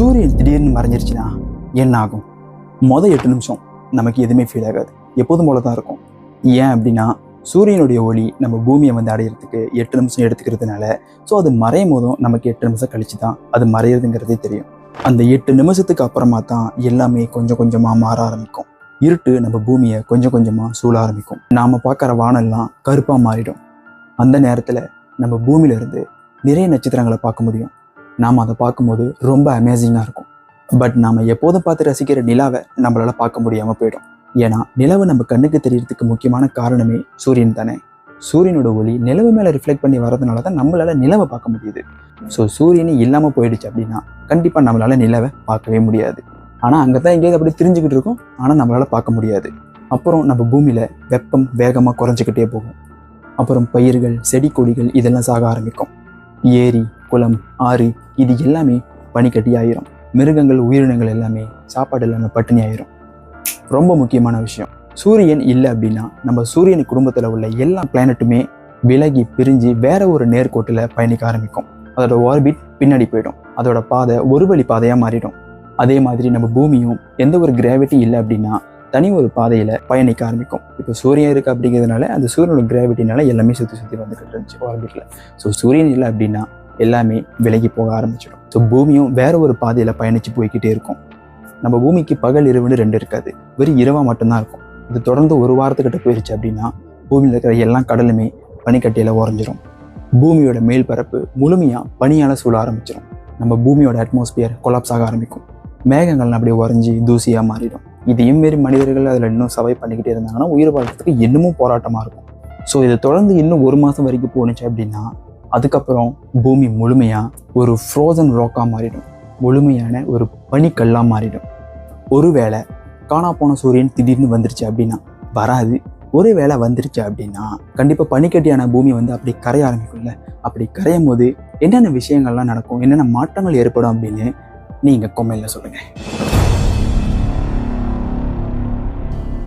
சூரியன் திடீர்னு மறைஞ்சிருச்சுன்னா என்ன ஆகும் மொதல் எட்டு நிமிஷம் நமக்கு எதுவுமே ஃபீல் ஆகாது. எப்போதும் போல தான் இருக்கும். ஏன் அப்படின்னா சூரியனுடைய ஒளி நம்ம பூமியை வந்து அடையிறதுக்கு எட்டு நிமிஷம் எடுத்துக்கிறதுனால ஸோ அது மறையும் போதும் நமக்கு எட்டு நிமிஷம் கழிச்சு தான் அது மறையிறதுங்கிறதே தெரியும். அந்த எட்டு நிமிஷத்துக்கு அப்புறமா தான் எல்லாமே கொஞ்சம் கொஞ்சமாக மாற ஆரம்பிக்கும். இருட்டு நம்ம பூமியை கொஞ்சம் கொஞ்சமாக சூழ ஆரம்பிக்கும். நாம் பார்க்குற வானெல்லாம் கருப்பாக மாறிடும். அந்த நேரத்தில் நம்ம பூமியில இருந்து நிறைய நட்சத்திரங்களை பார்க்க முடியும். நாம் அதை பார்க்கும்போது ரொம்ப அமேசிங்காக இருக்கும். பட் நாம் எப்போதும் பார்த்து ரசிக்கிற நிலாவை நம்மளால் பார்க்க முடியாமல் போயிடும். ஏன்னா நிலவு நம்ம கண்ணுக்கு தெரியறதுக்கு முக்கியமான காரணமே சூரியன் தானே. சூரியனோட ஒளி நிலவு மேலே ரிஃப்ளெக்ட் பண்ணி வரதுனால தான் நம்மளால் நிலவை பார்க்க முடியுது. ஸோ சூரியனே இல்லாமல் போயிடுச்சு அப்படின்னா கண்டிப்பாக நம்மளால் நிலவை பார்க்கவே முடியாது. ஆனால் அங்கே தான் எங்கேயாவது அப்படி தெரிஞ்சுக்கிட்டு இருக்கும். ஆனால் நம்மளால் பார்க்க முடியாது. அப்புறம் நம்ம பூமியில் வெப்பம் வேகமாக குறைஞ்சிக்கிட்டே போகும். அப்புறம் பயிர்கள் செடி கொடிகள் இதெல்லாம் சாக ஆரம்பிக்கும். ஏரி குளம் ஆறு இது எல்லாமே பனிக்கட்டி ஆயிரும். மிருகங்கள் உயிரினங்கள் எல்லாமே சாப்பாடு இல்லாமல் பட்டினி ஆயிரும். ரொம்ப முக்கியமான விஷயம். சூரியன் இல்லை அப்படின்னா நம்ம சூரியன் குடும்பத்தில் உள்ள எல்லா பிளானட்டுமே விலகி பிரிஞ்சு வேற ஒரு நேர்கோட்டில் பயணிக்க ஆரம்பிக்கும். அதோட ஆர்பிட் பின்னாடி போயிடும். அதோட பாதை ஒரு வழி பாதையாக மாறிடும். அதே மாதிரி நம்ம பூமியும் எந்த ஒரு கிராவிட்டி இல்லை அப்படின்னா தனி ஒரு பாதையில் பயணிக்க ஆரம்பிக்கும். இப்போ சூரியன் இருக்குது அப்படிங்கிறதுனால அந்த சூரியனோட கிராவிட்டினால எல்லாமே சுற்றி சுற்றி வந்துக்கிட்டு இருந்துச்சு ஆர்பிட்டில் ஸோ சூரியன் இல்லை அப்படின்னா எல்லாமே விலகி போக ஆரம்பிச்சிடும். ஸோ பூமியும் வேற ஒரு பாதையில் பயணித்து போய்கிட்டே இருக்கும். நம்ம பூமிக்கு பகல் இரவுன்னு ரெண்டு இருக்காது. வெறும் இரவாக மட்டும்தான் இருக்கும். இது தொடர்ந்து ஒரு வாரத்துக்கிட்ட போயிடுச்சு அப்படின்னா பூமியில் இருக்கிற எல்லா கடலுமே பனிக்கட்டியில் உறைஞ்சிரும். பூமியோட மேல் பரப்பு முழுமையாக பனியால் சூழ ஆரம்பிச்சிடும் நம்ம பூமியோட அட்மாஸ்பியர் கொலாப்ஸ் ஆக ஆரம்பிக்கும். மேகங்கள் அப்படியே உறைஞ்சி தூசியாக மாறிடும். இதையும் மாரி மனிதர்கள் அதில் இன்னும் சவை பண்ணிக்கிட்டே இருந்தாங்கன்னா உயிர் வாழ்றதுக்கு இன்னமும் போராட்டமாக இருக்கும். ஸோ இது தொடர்ந்து இன்னும் ஒரு மாதம் வரைக்கும் போணுச்சு அப்படின்னா அதுக்கப்புறம் பூமி முழுமையாக ஒரு ஃப்ரோசன் ராக்காக மாறிடும். முழுமையான ஒரு பனிக்கல்லாக மாறிடும். ஒருவேளை காணா போன சூரியன் திடீர்னு வந்துருச்சு அப்படின்னா வராது. ஒருவேளை வந்துருச்சு அப்படின்னா கண்டிப்பாக பனிக்கட்டியான பூமி வந்து அப்படி கரைய ஆரம்பிக்கும்ல. அப்படி கரையும் போது என்னென்ன விஷயங்கள்லாம் நடக்கும் என்னென்ன மாற்றங்கள் ஏற்படும் அப்படின்னு நீங்கள் கொம்மையில் சொல்லுங்கள்